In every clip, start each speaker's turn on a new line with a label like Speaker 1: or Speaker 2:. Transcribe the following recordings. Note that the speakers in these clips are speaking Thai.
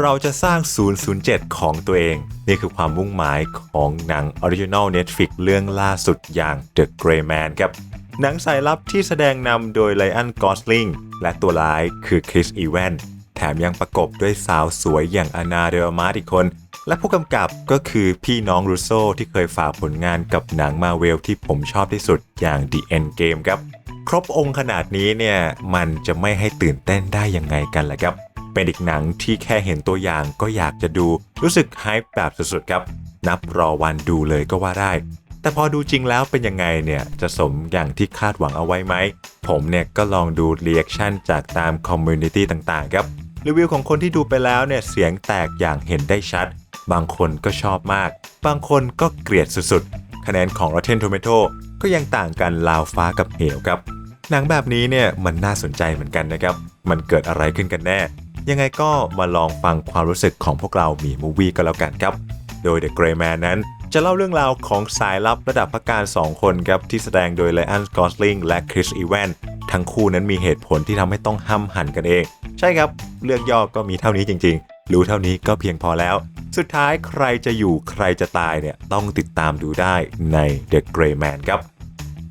Speaker 1: เราจะสร้าง 007 ของตัวเอง นี่คือความมุ่งหมายของหนัง Original Netflix เรื่องล่าสุดอย่าง The Gray Man ครับ หนังสายลับที่แสดงนำโดยไลอ n นกอสลิงและตัวร้ายคือคริสอีแวนแถมยังประกบด้วยสาวสวยอย่างอนาเดลมาอีกคน และผู้กำกับก็คือพี่น้องรูโซที่เคยฝากผลงานกับหนังมาเวลที่ผมชอบที่สุดอย่าง The End Game ครับ ครบองค์ขนาดนี้เนี่ยมันจะไม่ให้ตื่นเต้นได้ยังไงกันล่ะครับ เป็นอีกหนังที่แค่เห็นตัวอย่างก็อยากจะดู รู้สึกไฮป์แบบสุดๆครับ นับรอวันดูเลยก็ว่าได้ แต่พอดูจริงแล้วเป็นยังไงเนี่ยจะสมอย่างที่คาดหวังเอาไว้ไหม ผมเนี่ยก็ลองดูเรีแอคชั่นจากตามคอมมูนิตี้ต่างๆครับรีวิวของคนที่ดูไปแล้วเนี่ยเสียงแตกอย่างเห็นได้ชัด บางคนก็ชอบมาก บางคนก็เกลียดสุดๆ คะแนนของ Rotten Tomato ก็ยังต่างกันราวฟ้ากับเหวครับ หนังแบบนี้เนี่ยมันน่าสนใจเหมือนกันนะครับ มันเกิดอะไรขึ้นกันแน่ ยังไงก็มาลองฟังความรู้สึกของพวกเรามีมูวี่ก็แล้วกันครับ โดย The Grey Man นั้นจะเล่าเรื่องราวของสายลับระดับพักการ2คนครับที่แสดงโดยไลอ n นกอสลิงและคริสอีแวนทั้งคู่นั้นมีเหตุผลที่ทำให้ต้องห้ำหันกันเอง ใช่ครับ เรื่องย่อก็มีเท่านี้จริงๆ รู้เท่านี้ก็เพียงพอแล้ว สุดท้ายใครจะอยู่ใครจะตายเนี่ยต้องติดตามดูได้ใน The Grey Man ครับ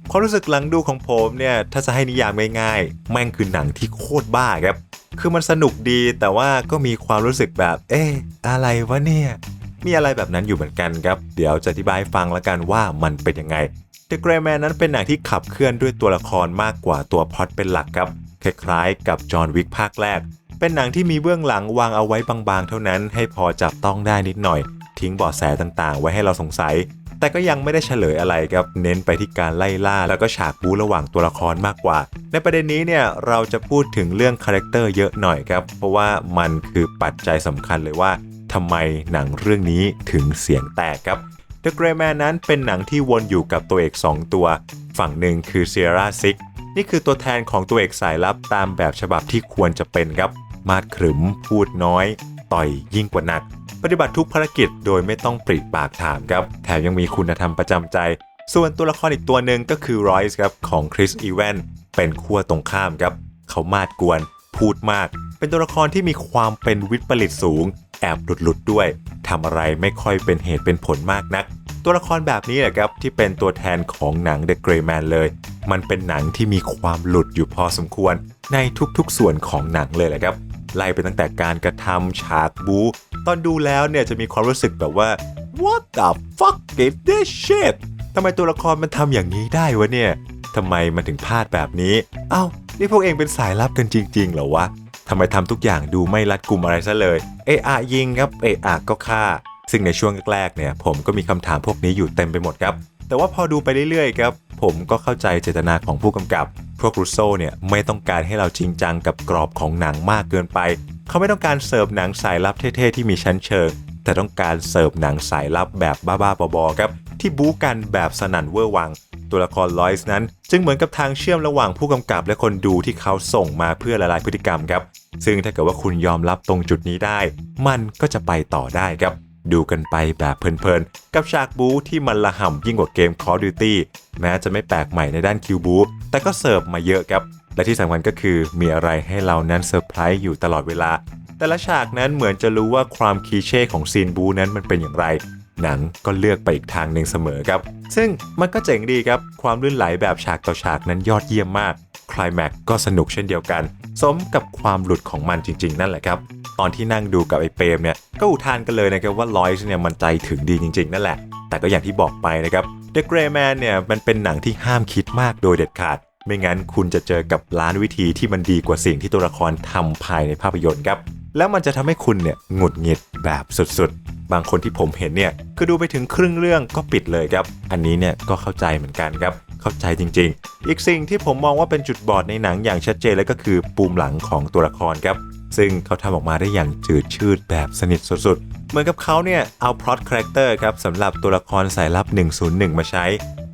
Speaker 1: ความรู้สึกหลังดูของผมเนี่ยถ้าจะให้นิยามง่ายๆแม่งคือหนังที่โคตรบ้าครับ คือมันสนุกดีแต่ว่าก็มีความรู้สึกแบบ เอ๊ะอะไรวะเนี่ย มีอะไรแบบนั้นอยู่เหมือนกันครับ เดี๋ยวจะอธิบายฟังแล้วกันว่ามันเป็นยังไง The Grey Man นั้นเป็นหนังที่ขับเคลื่อนด้วยตัวละครมากกว่าตัวพล็อตเป็นหลักครับคล้ายๆกับจอห์นวิกภาคแรก เป็นหนังที่มีเบื้องหลังวางเอาไว้บางๆ เท่านั้นให้พอจับต้องได้นิดหน่อย ทิ้งเบาะแสต่างๆ ไว้ให้เราสงสัย แต่ก็ยังไม่ได้เฉลยอะไรครับ เน้นไปที่การไล่ล่าแล้วก็ฉากบูระหว่างตัวละครมากกว่า ในประเด็นนี้เนี่ยเราจะพูดถึงเรื่องคาแรคเตอร์เยอะหน่อยครับ เพราะว่ามันคือปัจจัยสำคัญเลยว่าทำไมหนังเรื่องนี้ถึงเสียงแตกครับ The Grey Man นั้นเป็นหนังที่วนอยู่กับตัวเอก 2 ตัว ฝั่งหนึ่งคือ Sierra Six นี่คือตัวแทนของตัวเอกสายลับตามแบบฉบับที่ควรจะเป็นครับ มาดขรึม พูดน้อย ต่อยยิ่งกว่านัก ปฏิบัติทุกภารกิจโดยไม่ต้องปริปากถามครับ แถมยังมีคุณธรรมประจำใจ ส่วนตัวละครอีกตัวหนึ่งก็คือ Royce ครับของคริสอีแวนเป็นขั้วตรงข้ามครับ เขามาดกวน พูดมาก เป็นตัวละครที่มีความเป็นวิปริตสูง แอบหลุดหลุดด้วยทำอะไรไม่ค่อยเป็นเหตุเป็นผลมากนัก ตัวละครแบบนี้แหละครับที่เป็นตัวแทนของหนัง The Grey Man เลย มันเป็นหนังที่มีความหลุดอยู่พอสมควร ในทุกๆส่วนของหนังเลยแหละครับ ไล่ไปตั้งแต่การกระทำฉากบู๊ตอนดูแล้วเนี่ยจะมีความรู้สึกแบบว่า what the fuck is this shit ทำไมตัวละครมันทำอย่างนี้ได้วะเนี่ยทำไมมันถึงพลาดแบบนี้เอ้านี่พวกเองเป็นสายลับกันจริง ๆ เหรอวะทำไมทำทุกอย่างดูไม่รัดกุมอะไรซะเลยเออะยิงครับเออะก็ฆ่า ซึ่งในช่วงแรกๆเนี่ย ผมก็มีคำถามพวกนี้อยู่เต็มไปหมดครับ แต่ว่าพอดูไปเรื่อยๆครับ ผมก็เข้าใจเจตนาของผู้กำกับ วกรูโซเนี่ยไม่ต้องการให้เราจริงจังกับกรอบของหนังมากเกินไป เขาไม่ต้องการเสิร์ฟหนังสายลับเท่ๆที่มีชั้นเชิง แต่ต้องการเสิร์ฟหนังสายลับแบบบ้าๆบอๆครับที่บู๊กันแบบสนั่นเวอร์วัง ตัวละครลอยส์นั้น จึงเหมือนกับทางเชื่อมระหว่างผู้กำกับและคนดูที่เขาส่งมาเพื่อละลายพฤติกรรมครับ ซึ่งถ้าเกิดว่าคุณยอมรับตรงจุดนี้ได้ มันก็จะไปต่อได้ครับ ดูกันไปแบบเพลินๆ กับฉากบู๊ที่มันละห่ำยิ่งกว่าเกม Call of Duty แม้จะไม่แปลกใหม่ในด้านคิวบู๊แต่ก็เสิร์ฟมาเยอะครับ และที่สำคัญก็คือมีอะไรให้เรานั้นเซอร์ไพรส์อยู่ตลอดเวลา แต่ละฉากนั้นเหมือนจะรู้ว่าความคีเช่ของซีนบูนั้นมันเป็นอย่างไร หนังก็เลือกไปอีกทางหนึ่งเสมอครับ ซึ่งมันก็เจ๋งดีครับ ความลื่นไหลแบบฉากต่อฉากนั้นยอดเยี่ยมมาก คลายแม็กก็สนุกเช่นเดียวกัน สมกับความหลุดของมันจริง ๆ นั่นแหละครับ ตอนที่นั่งดูกับไอ้เปรมเนี่ย ก็อุทานกันเลยนะครับว่าลอยส์เนี่ยมันใจถึงดีจริง ๆ นั่นแหละ แต่ก็อย่างที่บอกไปนะครับ The Grey Man เนี่ยมันเป็นหนังที่ห้ามคิดมากโดยเด็ดขาด ไม่งั้นคุณจะเจอกับล้านวิธีที่มันดีกว่าสิ่งที่ตัวละครทำภายในภาพยนตร์ครับแล้วมันจะทำให้คุณเนี่ยหงุดหงิดแบบสุดๆ บางคนที่ผมเห็นเนี่ยคือดูไปถึงครึ่งเรื่องก็ปิดเลยครับ อันนี้เนี่ยก็เข้าใจเหมือนกันครับ เข้าใจจริง ๆ อีกสิ่งที่ผมมองว่าเป็นจุดบอดในหนังอย่างชัดเจนเลยก็คือปูมหลังของตัวละครครับ ซึ่งเขาทำออกมาได้อย่างจืดชืดแบบสนิทสุดๆ เหมือนกับเขาเนี่ยเอาพล็อตคาแรคเตอร์ครับสำหรับตัวละครสายลับ 101 มาใช้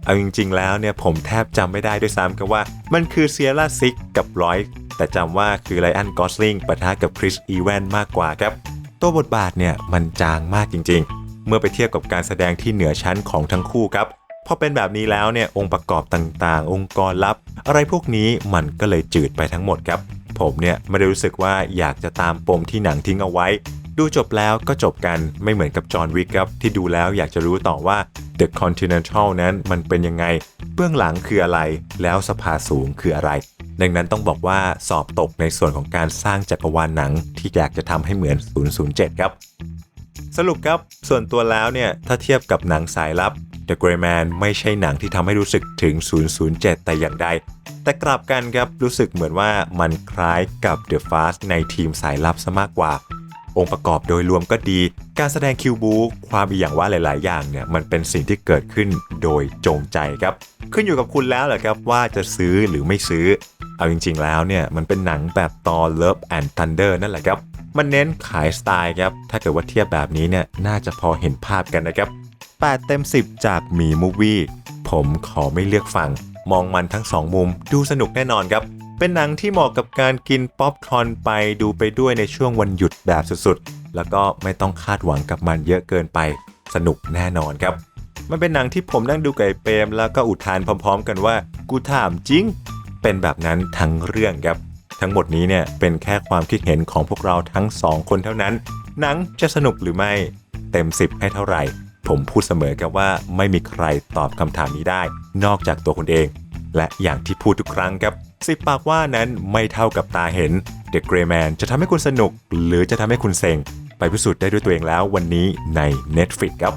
Speaker 1: เอาจริง ๆ แล้วเนี่ยผมแทบจำไม่ได้ด้วยซ้ำครับว่า มันคือเซียร่าซิกกับรอยแต่จำว่าคือไลอ n นกอสลิงปะทะกับคริสอีแวนมากกว่าครับ ตัวบทบาทเนี่ยมันจางมากจริง ๆ เมื่อไปเทียบกับการแสดงที่เหนือชั้นของทั้งคู่ครับ พอเป็นแบบนี้แล้วเนี่ยองค์ประกอบต่างๆ องค์กรลับ อะไรพวกนี้มันก็เลยจืดไปทั้งหมดครับ ผมเนี่ยไม่ได้รู้สึกว่าอยากจะตามปมที่หนังทิ้งเอาไว้ ดูจบแล้วก็จบกันไม่เหมือนกับจอห์นวิกครับ ที่ดูแล้วอยากจะรู้ต่อว่า The Continental นั้นมันเป็นยังไง เบื้องหลังคืออะไร แล้วสภาสูงคืออะไร ดังนั้นต้องบอกว่าสอบตกในส่วนของการสร้างจักรวาลหนังที่อยากจะทำให้เหมือน 007 ครับสรุปครับส่วนตัวแล้วเนี่ยถ้าเทียบกับหนังสายลับ The Grey Man ไม่ใช่หนังที่ทำให้รู้สึกถึง 007 แต่อย่างใด แต่กลับกันครับรู้สึกเหมือนว่ามันคล้ายกับ The Fast ในทีมสายลับซะมากกว่า องค์ประกอบโดยรวมก็ดี การแสดงคิวบูความอีอย่างว่าหลาย ๆ อย่างเนี่ยมันเป็นสิ่งที่เกิดขึ้นโดยจงใจครับ ขึ้นอยู่กับคุณแล้วแหละครับว่าจะซื้อหรือไม่ซื้อ เอาจริง ๆ แล้วเนี่ยมันเป็นหนังแบบตอ Love and Thunder นั่นแหละครับมันเน้นขายสไตล์ครับ ถ้าเกิดว่าเทียบแบบนี้เนี่ย น่าจะพอเห็นภาพกันนะครับ 8 เต็ม 10 จากมีมูวี่ผมขอไม่เลือกฟังมองมันทั้งสองมุม ดูสนุกแน่นอนครับ เป็นหนังที่เหมาะกับการกินป๊อปคอร์นไปดูไปด้วยในช่วงวันหยุดแบบสุดๆ แล้วก็ไม่ต้องคาดหวังกับมันเยอะเกินไป สนุกแน่นอนครับ มันเป็นหนังที่ผมนั่งดูกับไอ้เปรมแล้วก็อุทานพร้อม ๆ กันว่า กูถามจริง เป็นแบบนั้นทั้งเรื่องครับ ทั้งหมดนี้เนี่ยเป็นแค่ความคิดเห็นของพวกเราทั้งสองคนเท่านั้น หนังจะสนุกหรือไม่ เต็ม 10 ให้เท่าไหร่ ผมพูดเสมอครับว่าไม่มีใครตอบคำถามนี้ได้ นอกจากตัวคุณเอง และอย่างที่พูดทุกครั้งครับสิบปากว่านั้นไม่เท่ากับตาเห็น The Gray Man จะทำให้คุณสนุก หรือจะทำให้คุณเซ็ง ไปพิสูจน์ได้ด้วยตัวเองแล้ววันนี้ใน Netflix ครับ